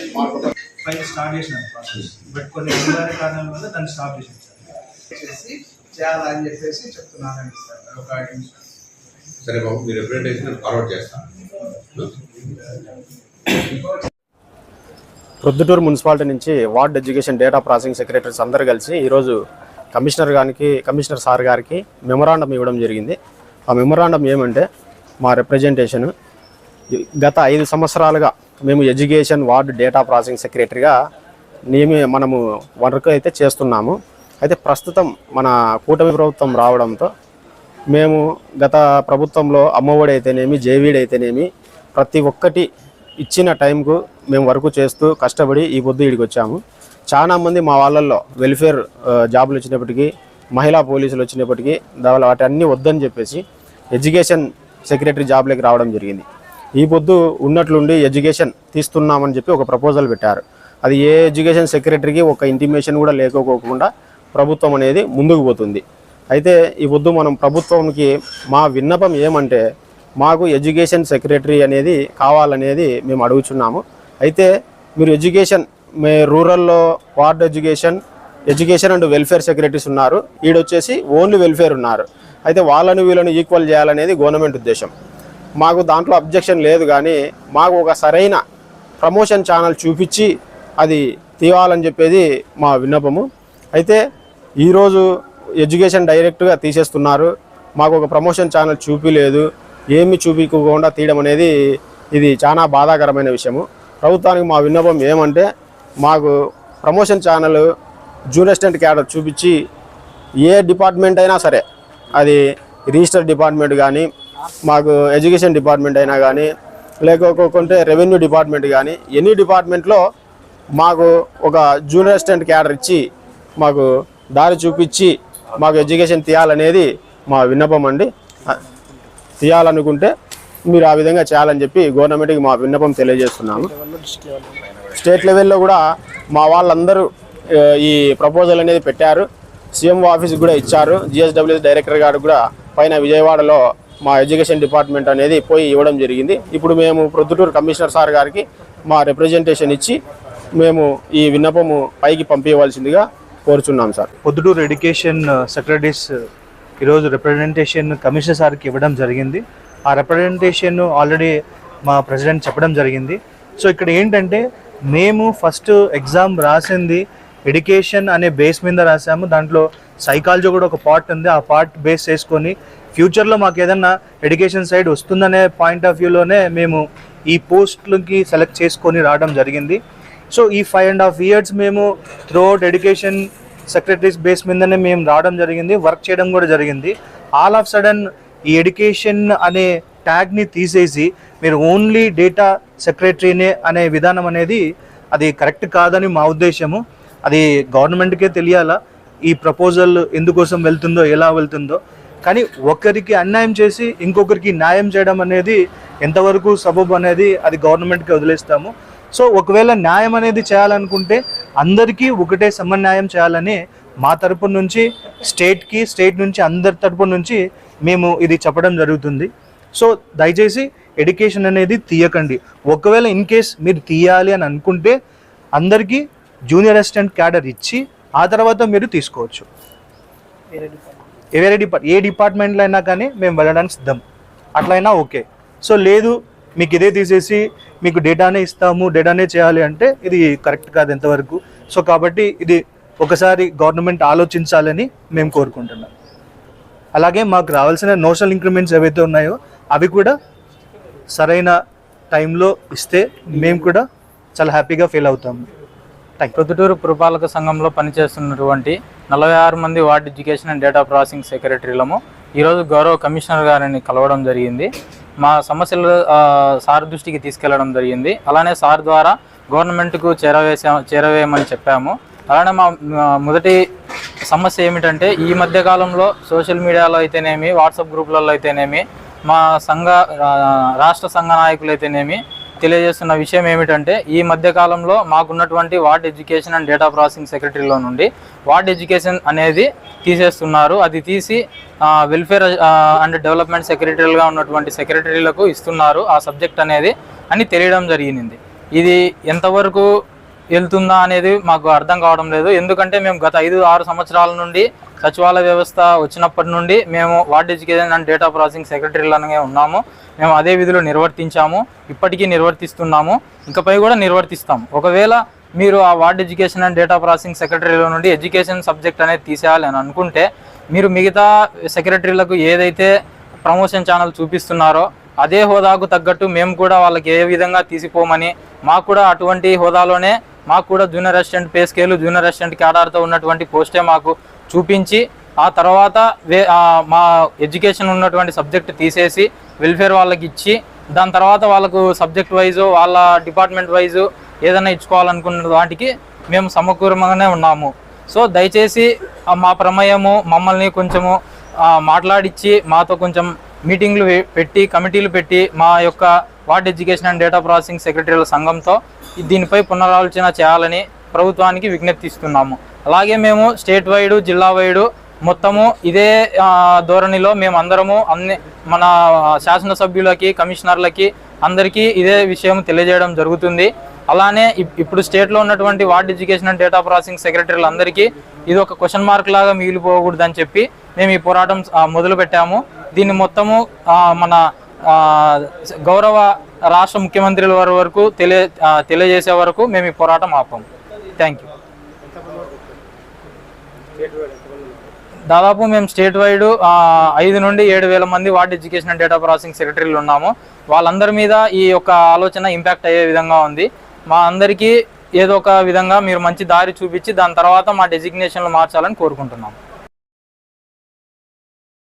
Start చేసినాం process but కొన్ని అనివార్య కారణాల వల్ల దాన్ని స్టాప్ చేసాం సార్ చేసి చేయాలని చెప్పేసి చెప్తున్నానండి సార్. ఒక. సరే. బాబు మీ రిప్రజెంటేషన్ ఫార్వర్డ్ చేస్తాను ప్రొద్దుటూరు మున్సిపాలిటీ నుంచి ward education data processing secretaries అందరు కలిసి ఈరోజు కమిషనర్ గారికి కమిషనర్ సార్ గారికి మెమొరాండం ఇవ్వడం జరిగింది. ఆ మెమొరాండం ఏమంటే మా రిప్రజెంటేషన్ గత ఐదు సంవత్సరాలుగా మేము ఎడ్యుకేషన్ వార్డ్ డేటా ప్రాసెసింగ్ సెక్రటరీగా నియమి మనము వర్క్ అయితే చేస్తున్నాము. అయితే ప్రస్తుతం మన కూటమి ప్రభుత్వం రావడంతో మేము గత ప్రభుత్వంలో అమ్మఒడి అయితేనేమి జేవీడి అయితేనేమి ప్రతి ఒక్కటి ఇచ్చిన టైంకు మేము వర్క్ చేస్తూ కష్టపడి ఈ పొద్దు ఇడికి వచ్చాము. చాలా మంది మా వాళ్ళల్లో వెల్ఫేర్ జాబులు వచ్చినప్పటికీ మహిళా పోలీసులు వచ్చినప్పటికీ దాని వాటి అన్నీ వద్దని చెప్పేసి ఎడ్యుకేషన్ సెక్రటరీ జాబ్లోకి రావడం జరిగింది. ఈ పొద్దు ఉన్నట్లుండి ఎడ్యుకేషన్ తీస్తున్నామని చెప్పి ఒక ప్రపోజల్ పెట్టారు. అది ఏ ఎడ్యుకేషన్ సెక్రటరీకి ఒక ఇంటిమేషన్ కూడా లేకపోకుండా ప్రభుత్వం అనేది ముందుకు పోతుంది. అయితే ఈ పొద్దు మనం ప్రభుత్వంకి మా విన్నపం ఏమంటే మాకు ఎడ్యుకేషన్ సెక్రటరీ అనేది కావాలనేది మేము అడుగుచున్నాము. అయితే మీరు ఎడ్యుకేషన్ మే రూరల్లో ward education education and welfare secretaries ఉన్నారు. ఈడొచ్చేసి ఓన్లీ వెల్ఫేర్ ఉన్నారు. అయితే వాళ్ళని వీళ్ళని ఈక్వల్ చేయాలనేది గవర్నమెంట్ ఉద్దేశం. మాకు దాంట్లో అబ్జెక్షన్ లేదు కానీ మాకు ఒక సరైన ప్రమోషన్ ఛానల్ చూపించి అది తీయాలని చెప్పేది మా విన్నపము. అయితే ఈరోజు ఎడ్యుకేషన్ డైరెక్ట్గా తీసేస్తున్నారు. మాకు ఒక ప్రమోషన్ ఛానల్ చూపిలేదు. ఏమి చూపించకుండా తీయడం అనేది ఇది చాలా బాధాకరమైన విషయము. ప్రభుత్వానికి మా విన్నపం ఏమంటే మాకు promotion channel junior assistant cadre చూపించి ఏ డిపార్ట్మెంట్ అయినా సరే అది రిజిస్టర్ డిపార్ట్మెంట్ కానీ మాకు ఎడ్యుకేషన్ డిపార్ట్మెంట్ అయినా కానీ లేకపోతే రెవెన్యూ డిపార్ట్మెంట్ కానీ ఎనీ డిపార్ట్మెంట్లో మాకు ఒక జూనియర్ అసిస్టెంట్ క్యాడర్ ఇచ్చి మాకు దారి చూపించి మాకు ఎడ్యుకేషన్ తీయాలనేది మా విన్నపం అండి. తీయాలనుకుంటే మీరు ఆ విధంగా చేయాలని చెప్పి గవర్నమెంట్కి మా విన్నపం తెలియజేస్తున్నాము. స్టేట్ లెవెల్లో కూడా మా వాళ్ళందరూ ఈ ప్రపోజల్ అనేది పెట్టారు. సీఎం ఆఫీస్కి కూడా ఇచ్చారు. జిఎస్డబ్ల్యూఎస్ డైరెక్టర్ గారు కూడా పైన విజయవాడలో మా ఎడ్యుకేషన్ డిపార్ట్మెంట్ అనేది పోయి ఇవ్వడం జరిగింది. ఇప్పుడు మేము ప్రొద్దుటూరు కమిషనర్ సార్ గారికి మా రిప్రజెంటేషన్ ఇచ్చి మేము ఈ విన్నపము పైకి పంపించవలసిందిగా కోరుచున్నాం sir. Proddatur education secretaries uh, uh, ఈరోజు రిప్రజెంటేషన్ కమిషనర్ సార్కి ఇవ్వడం జరిగింది. ఆ రిప్రజెంటేషన్ ఆల్రెడీ మా ప్రెసిడెంట్ చెప్పడం జరిగింది. సో ఇక్కడ ఏంటంటే మేము ఫస్ట్ ఎగ్జామ్ రాసింది ఎడ్యుకేషన్ అనే బేస్ మీద రాసాము. దాంట్లో సైకాలజీ కూడా ఒక పార్ట్ ఉంది. ఆ పార్ట్ బేస్ చేసుకొని ఫ్యూచర్లో మాకు ఏదన్నా ఎడ్యుకేషన్ సైడ్ వస్తుందనే పాయింట్ ఆఫ్ వ్యూలోనే మేము ఈ పోస్ట్లకి సెలెక్ట్ చేసుకొని రావడం జరిగింది. సో ఈ ఫైవ్ అండ్ హాఫ్ ఇయర్స్ మేము త్రూఅవుట్ ఎడ్యుకేషన్ సెక్రటరీస్ బేస్ మీదనే మేము రావడం జరిగింది వర్క్ చేయడం కూడా జరిగింది. ఆల్ ఆఫ్ సడన్ ఈ ఎడ్యుకేషన్ అనే ట్యాగ్ని తీసేసి మీరు ఓన్లీ డేటా సెక్రటరీనే అనే విధానం అనేది అది కరెక్ట్ కాదని మా ఉద్దేశము. అది గవర్నమెంట్కే తెలియాలా? ఈ ప్రపోజల్ ఎందుకోసం వెళ్తుందో ఎలా వెళ్తుందో? కానీ ఒకరికి అన్యాయం చేసి ఇంకొకరికి న్యాయం చేయడం అనేది ఎంతవరకు సబబ్ అనేది అది గవర్నమెంట్కి వదిలేస్తాము. సో ఒకవేళ న్యాయం అనేది చేయాలనుకుంటే అందరికీ ఒకటే సమన్యాయం చేయాలని మా తరపు నుంచి స్టేట్కి స్టేట్ నుంచి అందరి తరపు నుంచి మేము ఇది చెప్పడం జరుగుతుంది. సో దయచేసి ఎడ్యుకేషన్ అనేది తీయకండి. ఒకవేళ ఇన్ కేస్ మీరు తీయాలి అని అనుకుంటే అందరికీ జూనియర్ అసిస్టెంట్ క్యాడర్ ఇచ్చి ఆ తర్వాత మీరు తీసుకోవచ్చు. వేరే డిపార్ట్ ఏ డిపార్ట్మెంట్లో అయినా కానీ మేము వెళ్ళడానికి సిద్ధం. అట్లయినా ఓకే. సో లేదు మీకు ఇదే తీసేసి మీకు డేటానే ఇస్తాము డేటానే చేయాలి అంటే ఇది కరెక్ట్ కాదు ఎంతవరకు. సో కాబట్టి ఇది ఒకసారి గవర్నమెంట్ ఆలోచించాలని మేము కోరుకుంటున్నాం. అలాగే మాకు రావాల్సిన నోషనల్ ఇంక్రిమెంట్స్ ఏవైతే ఉన్నాయో అవి కూడా సరైన టైంలో ఇస్తే మేము కూడా చాలా హ్యాపీగా ఫీల్ అవుతాము. థ్యాంక్ ప్రొద్దుటూరు పురపాలక సంఘంలో పనిచేస్తున్నటువంటి నలభై ఆరు మంది ward education and data processing సెక్రటరీలము. ఈరోజు గౌరవ కమిషనర్ గారిని కలవడం జరిగింది. మా సమస్యలు సార్ దృష్టికి తీసుకెళ్ళడం జరిగింది. అలానే సార్ ద్వారా గవర్నమెంట్కు చేరవేసా చేరవేయమని చెప్పాము. అలానే మా మొదటి సమస్య ఏమిటంటే ఈ మధ్య కాలంలో సోషల్ మీడియాలో అయితేనేమి వాట్సాప్ గ్రూపులలో అయితేనేమి మా సంఘ రాష్ట్ర సంఘ నాయకులు అయితేనేమి తెలియజేస్తున్న విషయం ఏమిటంటే ఈ మధ్య కాలంలో మాకున్నటువంటి ward education and data processing సెక్రటరీలో నుండి వార్డ్ ఎడ్యుకేషన్ అనేది తీసేస్తున్నారు. అది తీసి వెల్ఫేర్ అండ్ డెవలప్మెంట్ సెక్రటరీలుగా ఉన్నటువంటి సెక్రటరీలకు ఇస్తున్నారు ఆ సబ్జెక్ట్ అనేది అని తెలియడం జరిగింది. ఇది ఎంతవరకు వెళ్తుందా అనేది మాకు అర్థం కావడం లేదు. ఎందుకంటే మేము గత ఐదు ఆరు సంవత్సరాల నుండి సచివాలయ వ్యవస్థ వచ్చినప్పటి నుండి మేము ward education and data processing సెక్రటరీలనే ఉన్నాము. మేము అదే విధులు నిర్వర్తించాము. ఇప్పటికీ నిర్వర్తిస్తున్నాము. ఇంకపై కూడా నిర్వర్తిస్తాం ఒకవేళ మీరు ఆ ward education and data processing సెక్రటరీలో నుండి ఎడ్యుకేషన్ సబ్జెక్ట్ అనేది తీసేయాలి అని అనుకుంటే మీరు మిగతా సెక్రటరీలకు ఏదైతే ప్రమోషన్ ఛానల్ చూపిస్తున్నారో అదే హోదాకు తగ్గట్టు మేము కూడా వాళ్ళకి ఏ విధంగా తీసిపోమని మాకు కూడా అటువంటి హోదాలోనే మాకు కూడా junior assistant pay scale junior assistant క్యాడర్తో ఉన్నటువంటి పోస్టే మాకు చూపించి ఆ తర్వాత వే మా ఎడ్యుకేషన్ ఉన్నటువంటి సబ్జెక్ట్ తీసేసి వెల్ఫేర్ వాళ్ళకి ఇచ్చి దాని తర్వాత వాళ్ళకు సబ్జెక్ట్ వైజు వాళ్ళ డిపార్ట్మెంట్ వైజు ఏదైనా ఇచ్చుకోవాలనుకున్న వాటికి మేము సమకూరంగానే ఉన్నాము. సో దయచేసి మా ప్రమేయము మమ్మల్ని కొంచెము మాట్లాడిచ్చి మాతో కొంచెం మీటింగ్లు పెట్టి కమిటీలు పెట్టి మా యొక్క ward education and data processing సెక్రటరీల సంఘంతో దీనిపై పునరాలోచన చేయాలని ప్రభుత్వానికి విజ్ఞప్తిస్తున్నాము. అలాగే మేము స్టేట్ వైడ్ జిల్లా వైడ్ మొత్తము ఇదే ధోరణిలో మేము అందరము అన్ని మన శాసనసభ్యులకి కమిషనర్లకి అందరికీ ఇదే విషయం తెలియజేయడం జరుగుతుంది. అలానే ఇప్- ఇప్పుడు స్టేట్లో ఉన్నటువంటి ward education and data processing సెక్రటరీలు అందరికీ ఇది ఒక క్వశ్చన్ మార్క్ లాగా మిగిలిపోకూడదని చెప్పి మేము ఈ పోరాటం మొదలు పెట్టాము. దీన్ని మొత్తము మన గౌరవ రాష్ట్ర ముఖ్యమంత్రుల వారి వరకు తెలియ తెలియజేసే వరకు మేము ఈ పోరాటం ఆపాము. థ్యాంక్ యూ దాదాపు మేము స్టేట్ వైడ్ ఐదు నుండి ఏడు వేల మంది ward education and data processing సెక్రటరీలు ఉన్నాము. వాళ్ళందరి మీద ఈ యొక్క ఆలోచన ఇంపాక్ట్ అయ్యే విధంగా ఉంది. మా అందరికీ ఏదో ఒక విధంగా మీరు మంచి దారి చూపించి దాని తర్వాత మా డెసిగ్నేషన్లు మార్చాలని కోరుకుంటున్నాము.